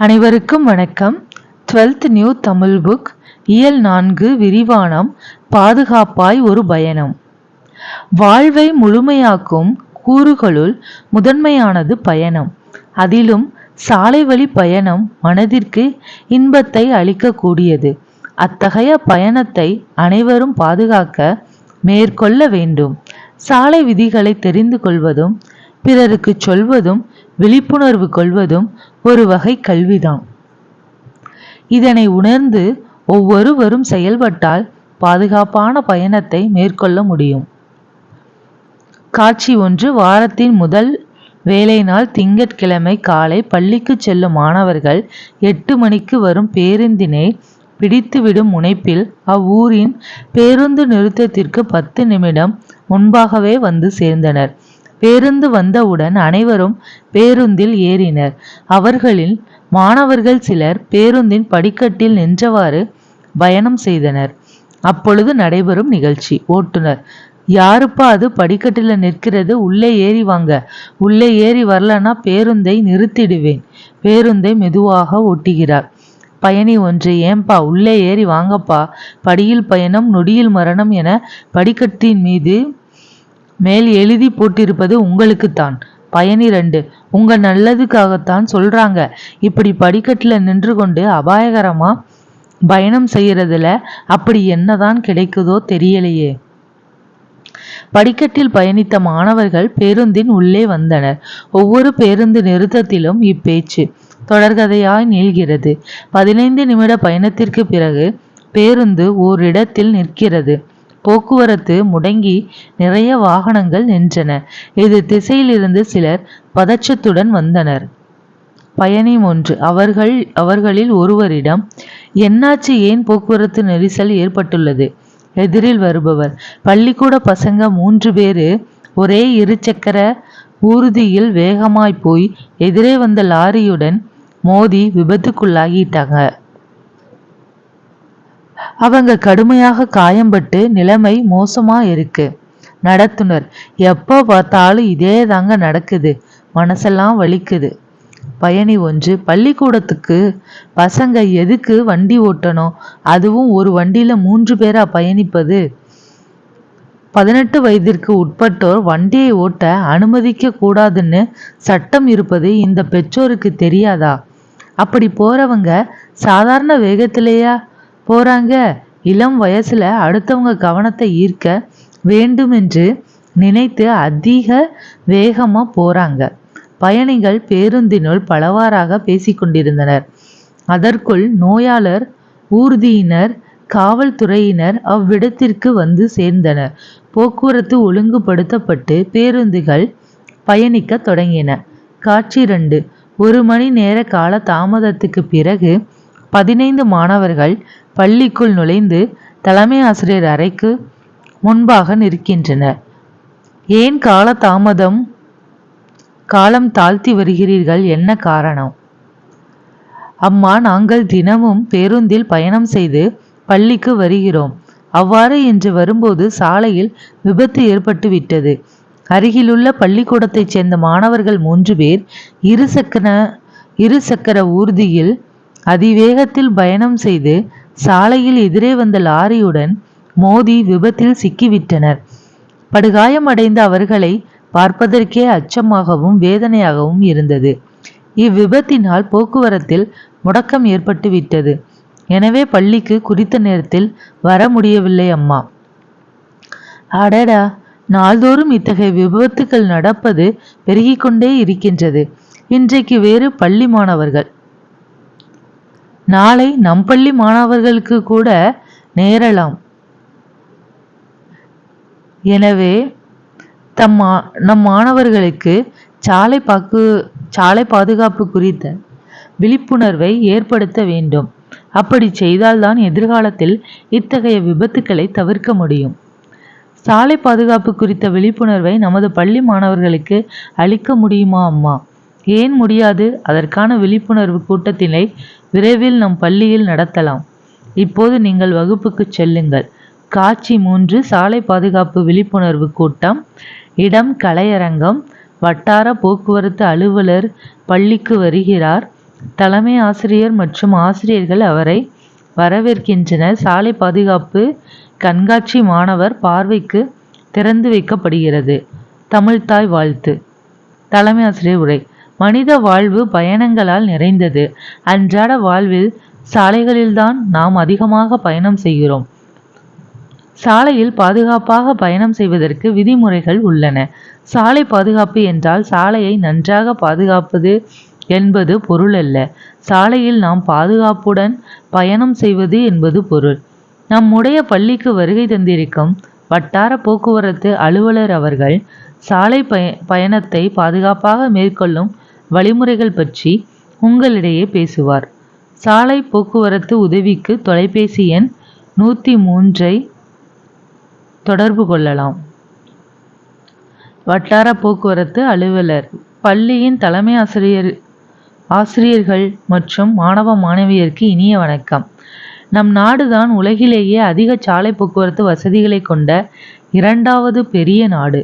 அனைவருக்கும் வணக்கம். Twelfth new Tamil book இயல் நான்கு விரிவானம் பாதுகாப்பாய் ஒரு பயணம். வாழ்வை முழுமையாக்கும் கூறுகளுள் முதன்மையானது பயணம். அதிலும் சாலை வழி பயணம் மனதிற்கு இன்பத்தை அளிக்கக்கூடியது. அத்தகைய பயணத்தை அனைவரும் பாதுகாக்க மேற்கொள்ள வேண்டும். சாலை விதிகளை தெரிந்து கொள்வதும் பிறருக்கு சொல்வதும் விழிப்புணர்வு கொள்வதும் ஒரு வகை கல்விதான். இதனை உணர்ந்து ஒவ்வொருவரும் செயல்பட்டால் பாதுகாப்பான பயணத்தை மேற்கொள்ள முடியும். காட்சி ஒன்று வாரத்தின் முதல் வேலை நாள் திங்கட்கிழமை காலை பள்ளிக்கு செல்லும் மாணவர்கள் எட்டு மணிக்கு வரும் பேருந்தினை பிடித்துவிடும் முனைப்பில் அவ்வூரின் பேருந்து நிறுத்தத்திற்கு பத்து நிமிடம் முன்பாகவே வந்து சேர்ந்தனர். பேருந்து வந்தவுடன் அனைவரும் பேருந்தில் ஏறினர். அவர்களில் மாணவர்கள் சிலர் பேருந்தின் படிக்கட்டில் நின்றவாறு பயணம் செய்தனர். அப்பொழுது நடைபெறும் நிகழ்ச்சி. ஓட்டுநர் யாருப்பா அது? படிக்கட்டில் நிற்கிறது. உள்ளே ஏறி வாங்க. உள்ளே ஏறி வரலன்னா பேருந்தை நிறுத்திடுவேன். பேருந்தை மெதுவாக ஓட்டுகிறார். பயணி ஒன்று. ஏன்பா? உள்ளே ஏறி வாங்கப்பா. படியில் பயணம் நொடியில் மரணம் என படிக்கட்டின் மீது மேல் எழுதி போட்டிருப்பது உங்களுக்குத்தான். பயணி ரெண்டு உங்க நல்லதுக்காகத்தான் சொல்றாங்க. இப்படி படிக்கட்டுல நின்று கொண்டு அபாயகரமா பயணம் செய்யறதுல அப்படி என்னதான் கிடைக்குதோ தெரியலையே. படிக்கட்டில் பயணித்த மாணவர்கள் பேருந்தின் உள்ளே வந்தனர். ஒவ்வொரு பேருந்து நிறுத்தத்திலும் இப்பேச்சு. தொடர்கதையாய் நீள்கிறது. பதினைந்து நிமிட பயணத்திற்கு பிறகு பேருந்து ஓரிடத்தில் நிற்கிறது. போக்குவரத்து முடங்கி நிறைய வாகனங்கள் நின்றன. இது திசையிலிருந்து சிலர் பதற்றத்துடன் வந்தனர். பயணி ஒன்று. அவர்கள் அவர்களில் ஒருவரிடம் என்னாச்சு? ஏன் போக்குவரத்து நெரிசல் ஏற்பட்டுள்ளது? எதிரில் வருபவர் பள்ளிக்கூட பசங்க மூன்று பேரு ஒரே இருசக்கர ஊர்தியில் வேகமாய் போய் எதிரே வந்த லாரியுடன் மோதி விபத்துக்குள்ளாகிட்டாங்க. அவங்க கடுமையாக காயம்பட்டு நிலைமை மோசமா இருக்கு நடத்துனர் எப்போ பார்த்தாலும் இதே தாங்க நடக்குது. மனசெல்லாம் வலிக்குது. பயணி ஒன்று பள்ளிக்கூடத்துக்கு பசங்க எதுக்கு வண்டி ஓட்டணும்? அதுவும் ஒரு வண்டியில மூன்று பேரா பயணிப்பது. பதினெட்டு வயதிற்கு உட்பட்டோர் வண்டியை ஓட்ட அனுமதிக்க கூடாதுன்னு சட்டம் இருப்பது இந்த பெற்றோருக்கு தெரியாதா? அப்படி போறவங்க சாதாரண வேகத்திலேயா? போறாங்க. இளம் வயசுல அடுத்தவங்க கவனத்தை ஈர்க்க வேண்டுமென்று நினைத்து அதிக வேகமா போறாங்க. பயணிகள் பேருந்தினுள் பலவாறாக பேசிக்கொண்டிருந்தனர் அதற்குள் நோயாளர் ஊர்தியினர் காவல்துறையினர் அவ்விடத்திற்கு வந்து சேர்ந்தனர். போக்குவரத்து ஒழுங்குபடுத்தப்பட்டு பேருந்துகள் பயணிக்க தொடங்கின. காட்சி ரெண்டு. ஒரு மணி நேர கால தாமதத்துக்கு பிறகு பதினைந்து மாணவர்கள் பள்ளிக்குள் நுழைந்து தலைமை ஆசிரியர் அறைக்கு முன்பாக நிற்கின்றனர். ஏன் கால தாமதம் காலம் தாழ்த்தி வருகிறீர்கள். என்ன காரணம் அம்மா நாங்கள் தினமும் பேருந்தில் பயணம் செய்து பள்ளிக்கு வருகிறோம். அவ்வாறு இன்று வரும்போது சாலையில் விபத்து ஏற்பட்டு விட்டது அருகிலுள்ள பள்ளிக்கூடத்தைச் சேர்ந்த மாணவர்கள் மூன்று பேர் இரு சக்கர இரு சக்கர ஊர்தியில் அதிவேகத்தில் பயணம் செய்து சாலையில் எதிரே வந்த லாரியுடன் மோதி விபத்தில் சிக்கிவிட்டனர். படுகாயமடைந்த அவர்களை பார்ப்பதற்கே அச்சமாகவும் வேதனையாகவும் இருந்தது. இவ்விபத்தினால் போக்குவரத்தில் முடக்கம் ஏற்பட்டு விட்டது எனவே பள்ளிக்கு குறித்த நேரத்தில் வர முடியவில்லை அம்மா. அடடா! நாள்தோறும் இத்தகைய விபத்துக்கள் நடப்பது பெருகிக்கொண்டே இருக்கின்றது. இன்றைக்கு வேறு பள்ளி மாணவர்கள். நாளை நம் பள்ளி மாணவர்களுக்கு கூட நேரலாம். எனவே தம் நம் மாணவர்களுக்கு சாலை பாக்கு சாலை பாதுகாப்பு குறித்த விழிப்புணர்வை ஏற்படுத்த வேண்டும். அப்படி செய்தால்தான் எதிர்காலத்தில் இத்தகைய விபத்துக்களை தவிர்க்க முடியும். சாலை பாதுகாப்பு குறித்த விழிப்புணர்வை நமது பள்ளி மாணவர்களுக்கு அளிக்க முடியுமா அம்மா? ஏன் முடியாது? அதற்கான விழிப்புணர்வு கூட்டத்தினை விரைவில் நம் பள்ளியில் நடத்தலாம். இப்போது நீங்கள் வகுப்புக்கு செல்லுங்கள். காட்சி மூன்று சாலை பாதுகாப்பு விழிப்புணர்வு கூட்டம். இடம் கலையரங்கம். வட்டார போக்குவரத்து அலுவலர் பள்ளிக்கு வருகிறார். தலைமை ஆசிரியர் மற்றும் ஆசிரியர்கள் அவரை வரவேற்கின்றனர். சாலை பாதுகாப்பு கண்காட்சி மாணவர் பார்வைக்கு திறந்து வைக்கப்படுகிறது. தமிழ்தாய் வாழ்த்து. தலைமை ஆசிரியர் உரை. மனித வாழ்வு பயணங்களால் நிறைந்தது. அன்றாட வாழ்வில் சாலைகளில்தான் நாம் அதிகமாக பயணம் செய்கிறோம். சாலையில் பாதுகாப்பாக பயணம் செய்வதற்கு விதிமுறைகள் உள்ளன. சாலை பாதுகாப்பு என்றால் சாலையை நன்றாக பாதுகாப்பது என்பது பொருள் அல்ல சாலையில் நாம் பாதுகாப்புடன் பயணம் செய்வது என்பது பொருள். நம்முடைய பள்ளிக்கு வருகை தந்திருக்கும் வட்டார போக்குவரத்து அலுவலர் அவர்கள் சாலை பய பயணத்தை பாதுகாப்பாக மேற்கொள்ளும் வழிமுறைகள் பற்றி உங்களிடையே பேசுவார். சாலை போக்குவரத்து உதவிக்கு தொலைபேசி எண் நூற்றி மூன்றை தொடர்பு கொள்ளலாம். வட்டார போக்குவரத்து அலுவலர். பள்ளியின் தலைமை ஆசிரியர் ஆசிரியர்கள் மற்றும் மாணவ மாணவியருக்கு இனிய வணக்கம். நம் நாடுதான் உலகிலேயே அதிக சாலை போக்குவரத்து வசதிகளை கொண்ட இரண்டாவது பெரிய நாடு.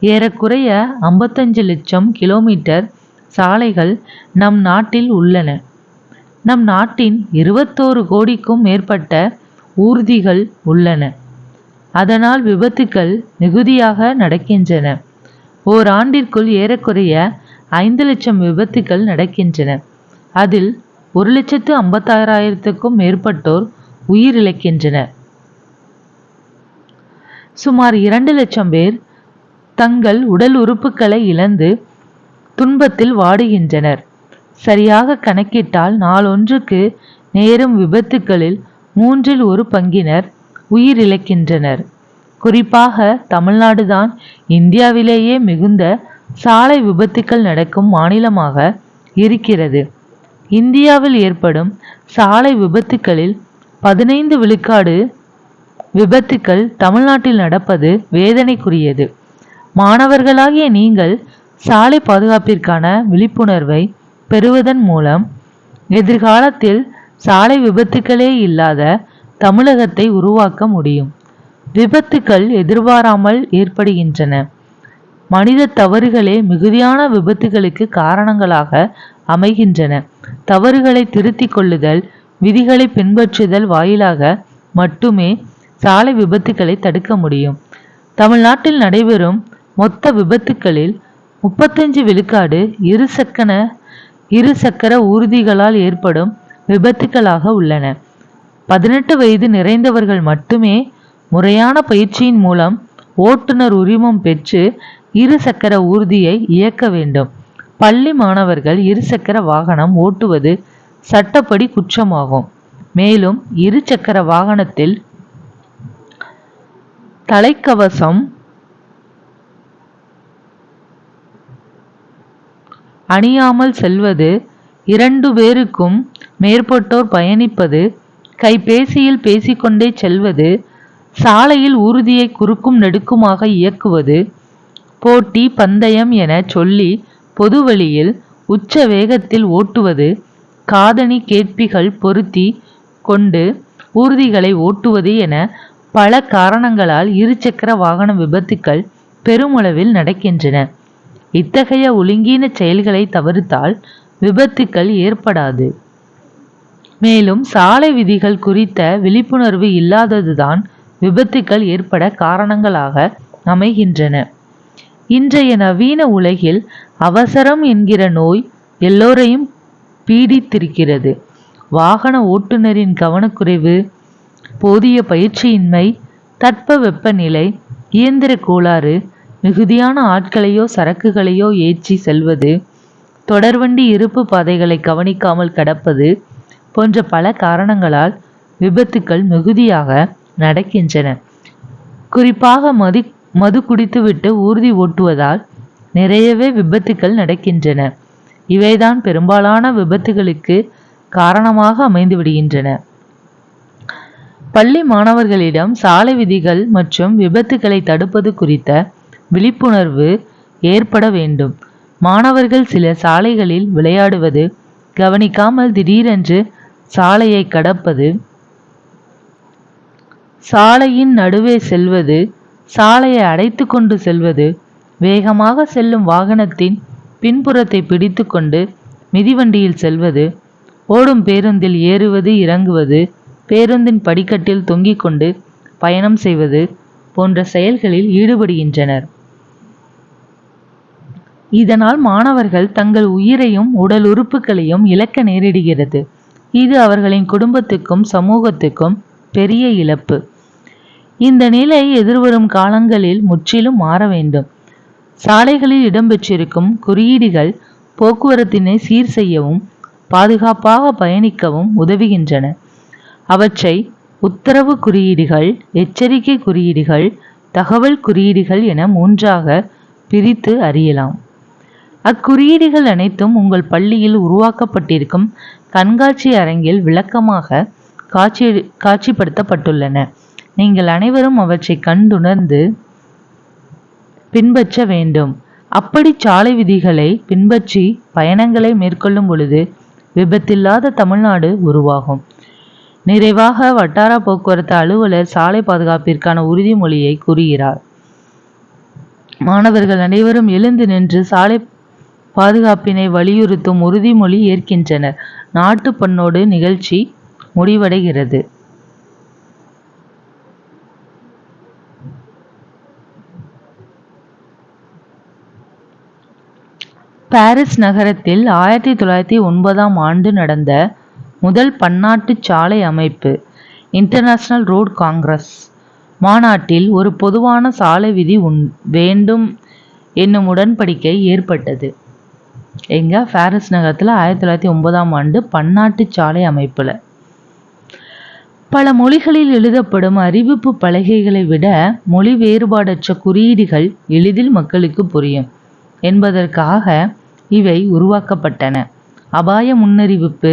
ஏறக்குறைய ஐம்பத்தஞ்சு லட்சம் கிலோமீட்டர் சாலைகள் நம் நாட்டில் உள்ளன. நம் நாட்டின் இருபத்தோரு கோடிக்கும் மேற்பட்ட ஊர்திகள் உள்ளன. அதனால் விபத்துக்கள் மிகுதியாக நடக்கின்றன. ஓராண்டிற்குள் ஏறக்குறைய ஐந்து லட்சம் விபத்துக்கள் நடக்கின்றன. அதில் ஒரு லட்சத்து ஐம்பத்தாறாயிரத்துக்கும் மேற்பட்டோர் உயிரிழக்கின்றனர் சுமார் இரண்டு லட்சம் பேர் தங்கள் உடல் உறுப்புகளை இழந்து துன்பத்தில் வாடுகின்றனர். சரியாக கணக்கிட்டால் நாளொன்றுக்கு நேரும் விபத்துக்களில் மூன்றில் ஒரு பங்கினர் உயிரிழக்கின்றனர். குறிப்பாக தமிழ்நாடுதான் இந்தியாவிலேயே மிகுந்த சாலை விபத்துக்கள் நடக்கும் மாநிலமாக இருக்கிறது. இந்தியாவில் ஏற்படும் சாலை விபத்துக்களில் பதினைந்து விழுக்காடு விபத்துக்கள் தமிழ்நாட்டில் நடப்பது வேதனைக்குரியது. மாணவர்களாகிய நீங்கள் சாலை பாதுகாப்பிற்கான விழிப்புணர்வை பெறுவதன் மூலம் எதிர்காலத்தில் சாலை விபத்துக்களே இல்லாத தமிழகத்தை உருவாக்க முடியும். விபத்துக்கள் எதிர்பாராமல் ஏற்படுகின்றன. மனித தவறுகளே மிகுதியான விபத்துகளுக்கு காரணங்களாக அமைகின்றன. தவறுகளை திருத்திக் கொள்ளுதல் விதிகளை பின்பற்றுதல் வாயிலாக மட்டுமே சாலை விபத்துக்களை தடுக்க முடியும். தமிழ்நாட்டில் நடைபெறும் மொத்த விபத்துக்களில் முப்பத்தஞ்சு விழுக்காடு இருசக்கர இரு சக்கர ஊர்திகளால் ஏற்படும் விபத்துக்களாக உள்ளன. பதினெட்டு வயது நிறைந்தவர்கள் மட்டுமே முறையான பயிற்சியின் மூலம் ஓட்டுநர் உரிமம் பெற்று இருசக்கர ஊர்தியை இயக்க வேண்டும். பள்ளி மாணவர்கள் இருசக்கர வாகனம் ஓட்டுவது சட்டப்படி குற்றமாகும். மேலும் இருசக்கர வாகனத்தில் தலைக்கவசம் அணியாமல் செல்வது இரண்டு பேருக்கும் மேற்பட்டோர் பயணிப்பது கைபேசியில் பேசிக்கொண்டே செல்வது சாலையில் ஊர்தியை குறுக்கும் நெடுக்குமாக இயக்குவது போட்டி பந்தயம் என சொல்லி பொதுவழியில் உச்ச வேகத்தில் ஓட்டுவது காதணி கேட்பிகள் பொருத்தி கொண்டு ஊர்திகளை ஓட்டுவது என பல காரணங்களால் இருசக்கர வாகன விபத்துக்கள் பெருமளவில் நடக்கின்றன. இத்தகைய ஒழுங்கீன செயல்களை தவிர்த்தால் விபத்துக்கள் ஏற்படாது. மேலும் சாலை விதிகள் குறித்த விழிப்புணர்வு இல்லாததுதான் விபத்துக்கள் ஏற்பட காரணங்களாக அமைகின்றன. இன்றைய நவீன உலகில் அவசரம் என்கிற நோய் எல்லோரையும் பீடித்திருக்கிறது. வாகன ஓட்டுநரின் கவனக்குறைவு போதிய பயிற்சியின்மை தட்ப வெப்பநிலை இயந்திர கோளாறு மிகுதியான ஆட்களையோ சரக்குகளையோ ஏற்றி செல்வது தொடர்வண்டி இருப்பு பாதைகளை கவனிக்காமல் கடப்பது போன்ற பல காரணங்களால் விபத்துக்கள் மிகுதியாக நடக்கின்றன. குறிப்பாக மது மது குடித்துவிட்டு ஊர்தி ஓட்டுவதால் நிறையவே விபத்துக்கள் நடக்கின்றன. இவைதான் பெரும்பாலான விபத்துகளுக்கு காரணமாக அமைந்து விடுகின்றன. பள்ளி மாணவர்களிடம் சாலை விதிகள் மற்றும் விபத்துகளை தடுப்பது குறித்த விழிப்புணர்வு ஏற்பட வேண்டும். மாணவர்கள் சில சாலைகளில் விளையாடுவது கவனிக்காமல் திடீரென்று சாலையை கடப்பது சாலையின் நடுவே செல்வது சாலையை அடைத்து கொண்டு செல்வது வேகமாக செல்லும் வாகனத்தின் பின்புறத்தை பிடித்துக்கொண்டு மிதிவண்டியில் செல்வது ஓடும் பேருந்தில் ஏறுவது இறங்குவது பேருந்தின் படிக்கட்டில் தொங்கிக் கொண்டு பயணம் செய்வது போன்ற செயல்களில் ஈடுபடுகின்றனர். இதனால் மாணவர்கள் தங்கள் உயிரையும் உடல் உறுப்புகளையும் இழக்க நேரிடுகிறது. இது அவர்களின் குடும்பத்துக்கும் சமூகத்துக்கும் பெரிய இழப்பு. இந்த நிலை எதிர்வரும் காலங்களில் முற்றிலும் மாற வேண்டும். சாலைகளில் இடம்பெற்றிருக்கும் குறியீடுகள் போக்குவரத்தினை சீர் செய்யவும் பாதுகாப்பாக பயணிக்கவும் உதவுகின்றன. அவற்றை உத்தரவு குறியீடுகள் எச்சரிக்கை குறியீடுகள் தகவல் குறியீடுகள் என மூன்றாக பிரித்து அறியலாம். அக்குறியீடுகள் அனைத்தும் உங்கள் பள்ளியில் உருவாக்கப்பட்டிருக்கும் கண்காட்சி அரங்கில் விளக்கமாக காட்சி காட்சிப்படுத்தப்பட்டுள்ளன. நீங்கள் அனைவரும் அவற்றை கண்டுணர்ந்து பின்பற்ற வேண்டும். அப்படி சாலை விதிகளை பின்பற்றி பயணங்களை மேற்கொள்ளும் பொழுது விபத்தில்லாத தமிழ்நாடு உருவாகும். நிறைவாக வட்டார போக்குவரத்து அலுவலர் சாலை பாதுகாப்பிற்கான உறுதிமொழியை கூறுகிறார். மாணவர்கள் அனைவரும் எழுந்து நின்று சாலை பாதுகாப்பினை வலியுறுத்தும் உறுதிமொழி ஏற்கின்றனர். நாட்டு பண்ணோடு நிகழ்ச்சி முடிவடைகிறது. பாரிஸ் நகரத்தில் ஆயிரத்தி தொள்ளாயிரத்தி ஒன்பதாம் ஆண்டு நடந்த முதல் பன்னாட்டு சாலை அமைப்பு இன்டர்நேஷனல் ரோட் காங்கிரஸ் மாநாட்டில் ஒரு பொதுவான சாலை விதி உண் வேண்டும் என்னும் உடன்படிக்கை ஏற்பட்டது. எங்க? பாரிஸ் நகரத்தில் ஆயிரத்தி தொள்ளாயிரத்தி ஒன்பதாம் ஆண்டு பன்னாட்டு சாலை அமைப்பில். பல மொழிகளில் எழுதப்படும் அறிவிப்பு பலகைகளை விட மொழி வேறுபாடற்ற குறியீடுகள் எளிதில் மக்களுக்கு புரியும் என்பதற்காக இவை உருவாக்கப்பட்டன. அபாய முன்னறிவிப்பு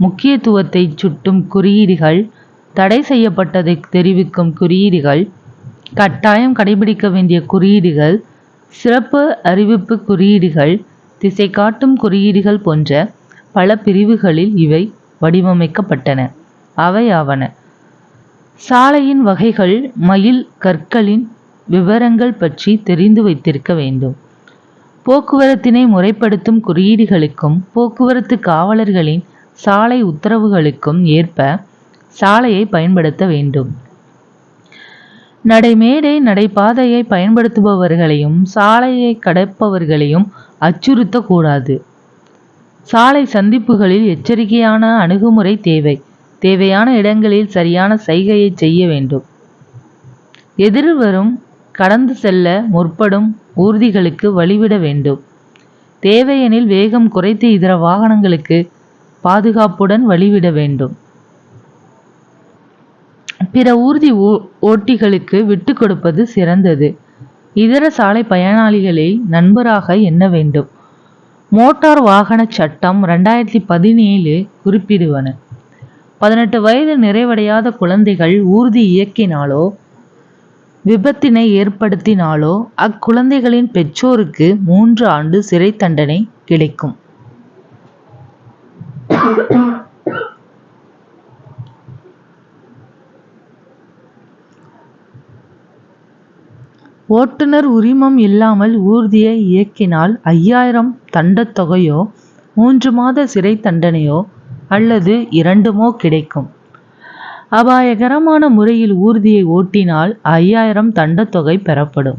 முக்கியத்துவத்தை சுட்டும் குறியீடுகள் தடை செய்யப்பட்டதை தெரிவிக்கும் குறியீடுகள் கட்டாயம் கடைபிடிக்க வேண்டிய குறியீடுகள் சிறப்பு அறிவிப்பு குறியீடுகள் திசை காட்டும் குறியீடுகள் போன்ற பல பிரிவுகளில் இவை வடிவமைக்கப்பட்டன. அவையாவன சாலையின் வகைகள் மயில் கற்களின் விவரங்கள் பற்றி தெரிந்து வைத்திருக்க வேண்டும். போக்குவரத்தினை முறைப்படுத்தும் குறியீடுகளுக்கும் போக்குவரத்து காவலர்களின் சாலை உத்தரவுகளுக்கும் ஏற்ப சாலையை பயன்படுத்த வேண்டும். நடைமேடை நடைபாதையை பயன்படுத்துபவர்களையும் சாலையை கடப்பவர்களையும் அச்சுறுத்தக்கூடாது. சாலை சந்திப்புகளில் எச்சரிக்கையான அணுகுமுறை தேவை. தேவையான இடங்களில் சரியான சைகையை செய்ய வேண்டும். எதிர்வரும் கடந்து செல்ல முற்படும் ஊர்திகளுக்கு வழிவிட வேண்டும். தேவையெனில் வேகம் குறைத்து இதர வாகனங்களுக்கு பாதுகாப்புடன் வழிவிட வேண்டும். பிற ஊர்தி ஓட்டிகளுக்கு விட்டு கொடுப்பது சிறந்தது. இதர சாலை பயனாளிகளை நண்பராக எண்ண வேண்டும். மோட்டார் வாகன சட்டம் ரெண்டாயிரத்தி பதினேழு குறிப்பிடுவன. பதினெட்டு வயது நிறைவடையாத குழந்தைகள் ஊர்தி இயக்கினாலோ விபத்தினை ஏற்படுத்தினாலோ அக்குழந்தைகளின் பெற்றோருக்கு மூன்று ஆண்டு சிறை தண்டனை கிடைக்கும். ஓட்டுநர் உரிமம் இல்லாமல் ஊர்தியை இயக்கினால் ஐயாயிரம் தண்டத் தொகையோ மூன்று மாத சிறை தண்டனையோ அல்லது இரண்டுமோ கிடைக்கும். அபாயகரமான முறையில் ஊர்தியை ஓட்டினால் ஐயாயிரம் தண்டத்தொகை பெறப்படும்.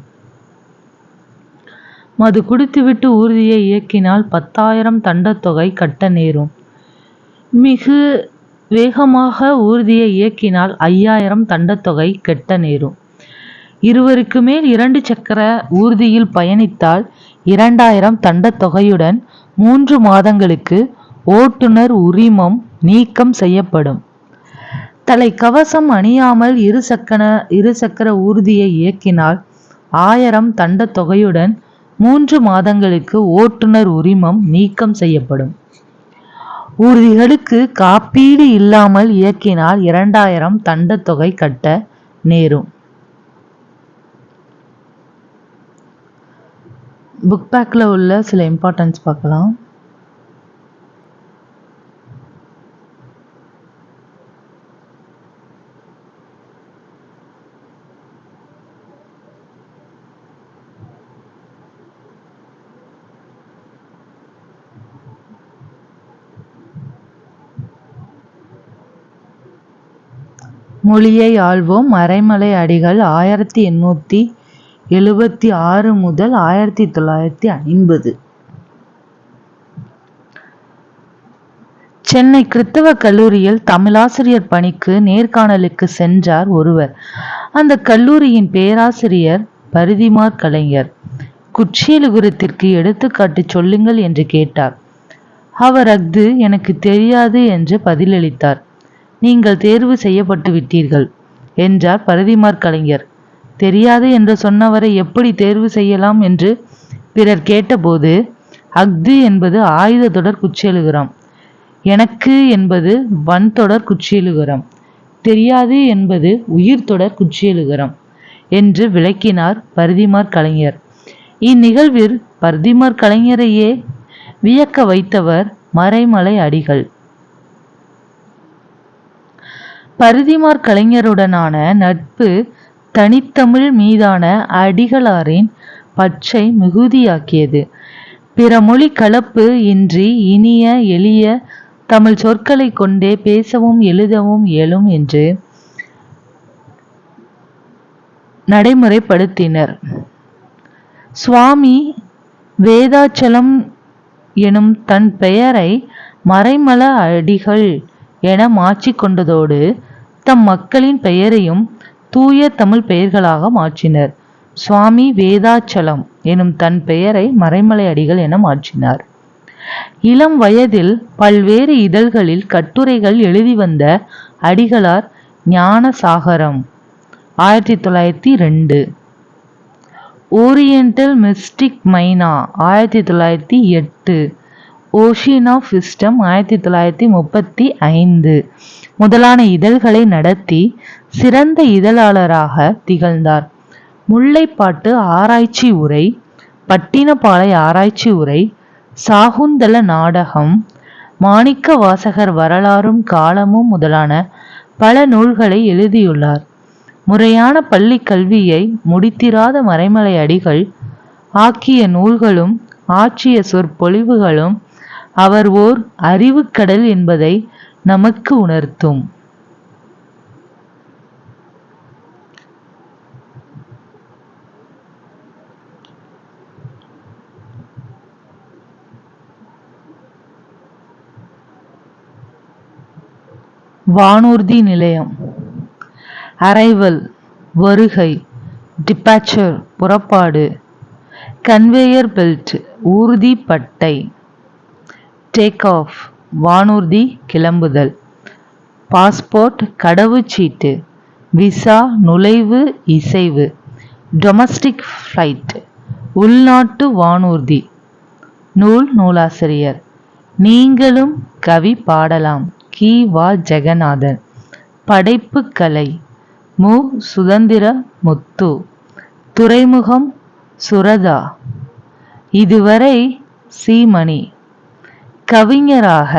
மது குடித்துவிட்டு ஊர்தியை இயக்கினால் பத்தாயிரம் தண்டத்தொகை கட்ட நேரும். மிகு வேகமாக ஊர்தியை இயக்கினால் ஐயாயிரம் தண்டத்தொகை கெட்ட நேரும். இருவருக்கு மேல் இரண்டு சக்கர ஊர்தியில் பயணித்தால் இரண்டாயிரம் தண்டத்தொகையுடன் மூன்று மாதங்களுக்கு ஓட்டுநர் உரிமம் நீக்கம் செய்யப்படும். தலை கவசம் அணியாமல் இரு சக்கர இரு சக்கர ஊர்தியை இயக்கினால் ஆயிரம் தண்ட தொகையுடன் மூன்று மாதங்களுக்கு ஓட்டுநர் உரிமம் நீக்கம் செய்யப்படும். ஊர்திகளுக்கு காப்பீடு இல்லாமல் இயக்கினால் இரண்டாயிரம் தண்டத்தொகை கட்ட நேரும். புக் பேக்கில் உள்ள சில இம்பார்ட்டன்ஸ் பார்க்கலாம். மொழியை ஆள்வோம். மறைமலை அடிகள் ஆயிரத்தி எண்ணூற்றி எழுபத்தி ஆறு முதல் ஆயிரத்தி தொள்ளாயிரத்தி ஐம்பது. சென்னை கிறித்தவ கல்லூரியில் தமிழாசிரியர் பணிக்கு நேர்காணலுக்கு சென்றார் ஒருவர். அந்த கல்லூரியின் பேராசிரியர் பரிதிமார் கலைஞர். குற்றியலுகுரத்திற்கு எடுத்துக்காட்டு சொல்லுங்கள் என்று கேட்டார். அவர் அஃது எனக்கு தெரியாது என்று பதிலளித்தார். நீங்கள் தேர்வு செய்யப்பட்டு விட்டீர்கள் என்றார் பரதிமார் கலைஞர். தெரியாது என்று சொன்னவரை எப்படி தேர்வு செய்யலாம் என்று பிறர் கேட்டபோது அஃது என்பது ஆயுத தொடர் குச்சியலுகரம் எனக்கு என்பது வன்தொடர் குச்சியலுகரம் தெரியாது என்பது உயிர் தொடர் குச்சியலுகரம் என்று விளக்கினார் பரதிமார் கலைஞர். இந்நிகழ்வில் பரதிமார் கலைஞரையே வியக்க வைத்தவர் மறைமலை அடிகள். பருதிமார் கலைஞருடனான நட்பு தனித்தமிழ் மீதான அடிகளாரின் பற்றை மிகுதியாக்கியது. பிற மொழி கலப்பு இன்றி இனிய எளிய தமிழ் சொற்களை கொண்டே பேசவும் எழுதவும் இயலும் என்று நடைமுறைப்படுத்தினர். சுவாமி வேதாச்சலம் எனும் தன் பெயரை மறைமல அடிகள் என மாற்றிக்கொண்டதோடு தம் மக்களின் பெயரையும் தூய தமிழ் பெயர்களாக மாற்றினர். சுவாமி வேதாச்சலம் எனும் தன் பெயரை மறைமலை அடிகள் என மாற்றினார். இளம் வயதில் பல்வேறு இதழ்களில் கட்டுரைகள் எழுதி வந்த அடிகளார் ஞான சாகரம் ஆயிரத்தி தொள்ளாயிரத்தி ரெண்டு. ஓரியண்டல் மிஸ்டிக் மைனா ஆயிரத்தி தொள்ளாயிரத்தி எட்டு. ஓஷியன் ஆஃப் விஸ்டம் ஆயிரத்தி தொள்ளாயிரத்தி முப்பத்தி ஐந்து. முதலான இதழ்களை நடத்தி சிறந்த இதழாளராக திகழ்ந்தார். முல்லைப்பாட்டு ஆராய்ச்சி உரை பட்டினப்பாலை ஆராய்ச்சி உரை சாகுந்தல நாடகம் மாணிக்க வாசகர் வரலாறும் காலமும் முதலான பல நூல்களை எழுதியுள்ளார். முறையான பள்ளி கல்வியை முடித்திராத மறைமலை அடிகள் ஆக்கிய நூல்களும் ஆற்றிய சொற்பொழிவுகளும் அவர் ஓர் அறிவுக்கடல் என்பதை நமக்கு உணர்த்தும். வானூர்தி நிலையம். அரைவல் வருகை டிபாச்சர் புறப்பாடு. கன்வேயர் பெல்ட் ஊர்தி பட்டை. டேக் ஆஃப் வானூர்தி கிளம்புதல். பாஸ்போர்ட் கடவுச்சீட்டு. விசா நுழைவு இசைவு. டொமஸ்டிக் ஃப்ளைட் உள்நாட்டு வானூர்தி. நூல் நூலாசிரியர். நீங்களும் கவி பாடலாம். கி. வா. ஜெகநாதன். படைப்பு கலை மு. சுதந்திர முத்து துறைமுகம் சுரதா. இதுவரை சீமணி. கவிஞராக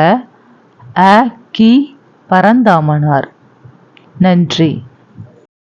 அ. கி. பரந்தாமனார். நன்றி.